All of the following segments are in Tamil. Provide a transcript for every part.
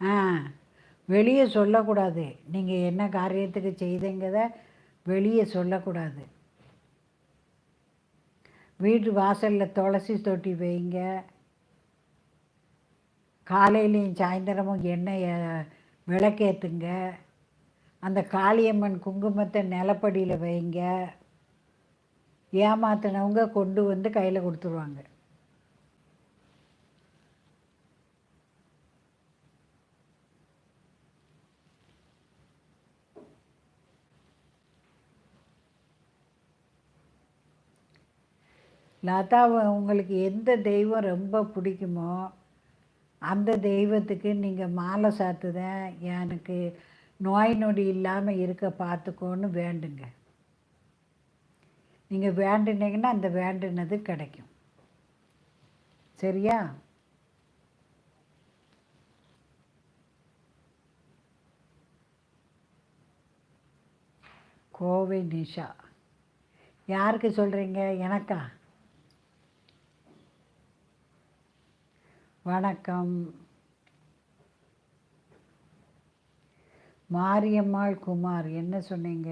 ஆ வெளியே சொல்லக்கூடாது. நீங்கள் என்ன காரியத்துக்கு செய்தீங்கத வெளியே சொல்லக்கூடாது. வீட்டு வாசலில் துளசி தொட்டி வைங்க. காலையிலையும் சாயந்தரமும் எண்ணெயை விளக்கேற்றுங்க அந்த காளியம்மன் குங்குமத்தை நிலப்படியில் வைங்க. ஏமாத்தினவங்க கொண்டு வந்து கையில் கொடுத்துருவாங்க. லதா உங்களுக்கு எந்த தெய்வம் ரொம்ப பிடிக்குமோ அந்த தெய்வத்துக்கு நீங்கள் மாலை சாத்துதேன் எனக்கு நோய் நொடி இல்லாமல் இருக்க பார்த்துக்கோன்னு வேண்டுங்க. நீங்கள் வேண்டுனீங்கன்னா அந்த வேண்டுனது கிடைக்கும். சரியா? கோவை நிஷா. யாருக்கு சொல்கிறீங்க எனக்கா? வணக்கம். மாரியம்மாள் குமார் என்ன சொன்னீங்க?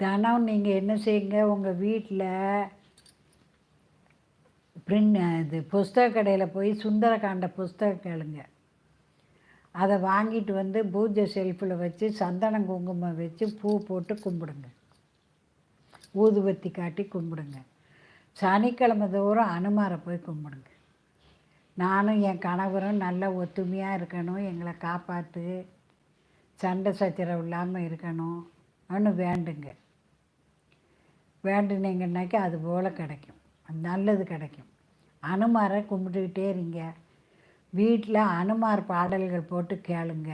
தினம் நீங்கள் என்ன செய்யுங்க? உங்கள் வீட்டில் பிரிண்ட் இது புஸ்தக கடையில் போய் சுந்தரகாண்ட புஸ்தகம் கேளுங்க. அதை வாங்கிட்டு வந்து பூஜை செல்ஃபில் வச்சு சந்தனம் குங்குமம் வச்சு பூ போட்டு கும்பிடுங்க. ஊதுபத்தி காட்டி கும்பிடுங்க. சனிக்கிழமை தோறும் அனுமாரை போய் கும்பிடுங்க. நானும் என் கணவரும் நல்ல ஒத்துமையாக இருக்கணும் எங்களை காப்பாற்று சண்டை சச்சரவு இல்லாமல் இருக்கணும் அன்னு வேண்டுங்க. வேண்டுனீங்கன்னாக்கி அது போல் கிடைக்கும். நல்லது கிடைக்கும். அனுமாரை கும்பிட்டுக்கிட்டே இருங்க. வீட்டில் அனுமார் பாடல்கள் போட்டு கேளுங்க.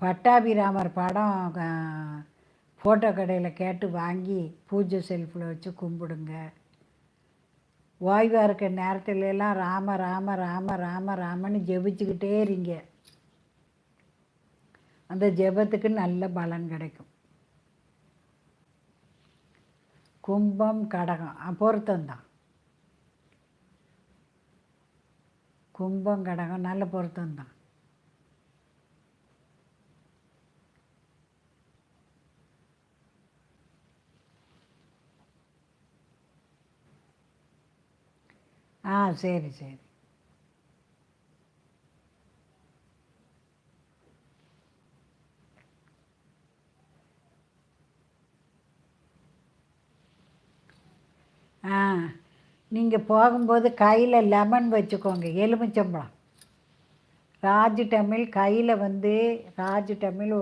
பட்டாபிராமர் படம் ஃபோட்டோ கடையில் கேட்டு வாங்கி பூஜை செல்ஃபில் வச்சு கும்பிடுங்க. ஓய்வாக இருக்க நேரத்துல எல்லாம் ராம ராம ராம ராம ராமன்னு ஜெபிச்சுக்கிட்டே இருங்க. அந்த ஜெபத்துக்கு நல்ல பலன் கிடைக்கும். கும்பம் கடகம். பொருத்தம்தான். கும்பம் கடகம் நல்ல பொருத்தம்தான். ஆ சரி சரி. ஆ நீங்கள் போகும்போது கையில் லெமன் வச்சுக்கோங்க எலுமிச்சம்பழம். ராஜு தமிழ் கையில் வந்து ராஜு தமிழ்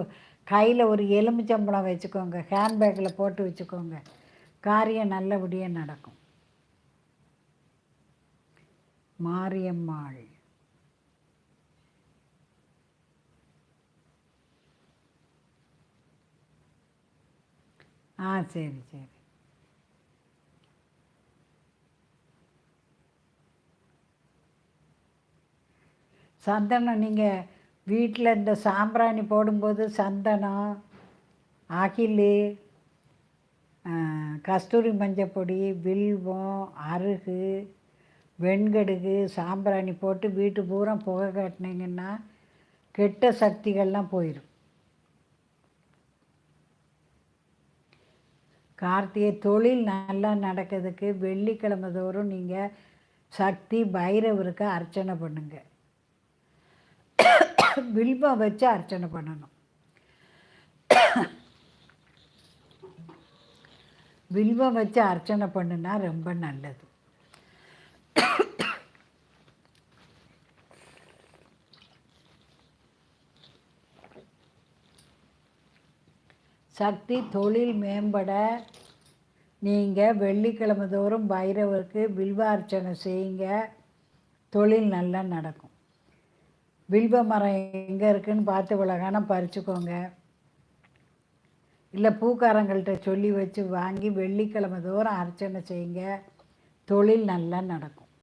கையில் ஒரு எலுமிச்சம்பழம் வச்சுக்கோங்க ஹேண்ட்பேக்கில் போட்டு வச்சுக்கோங்க. காரியம் நல்லபடியாக நடக்கும். மாரியம்மாள். ஆ சரி சரி. சந்தனம் நீங்கள் வீட்டில் இந்த சாம்பிராணி போடும்போது சந்தனம் அகில் கஸ்தூரி மஞ்சப்பொடி வில்வம் அருகு வெண்கடுகு சாம்பிராணி போட்டு வீட்டு பூரா புகை காட்டினீங்கன்னா கெட்ட சக்திகள்லாம் போயிடும் கார்த்திகை தொழில் நல்லா நடக்கிறதுக்கு வெள்ளிக்கிழமை தோறும் நீங்கள் சக்தி பைரவருக்கு அர்ச்சனை பண்ணுங்கள் வில்வம் வச்சு அர்ச்சனை பண்ணணும். வில்வம் வச்சு அர்ச்சனை பண்ணுனா ரொம்ப நல்லது. சக்தி தொழில் மேம்பட நீங்கள் வெள்ளிக்கிழமை தோறும் பைரவருக்கு வில்வ அர்ச்சனை செய்யுங்க. தொழில் நல்லா நடக்கும். வில்வ மரம் எங்கே இருக்குதுன்னு பார்த்து விலகான பறிச்சுக்கோங்க. இல்லை பூக்காரங்கள்கிட்ட சொல்லி வச்சு வாங்கி வெள்ளிக்கிழமை தோறும் அர்ச்சனை செய்யுங்க. தொழில் நல்லா நடக்கும்.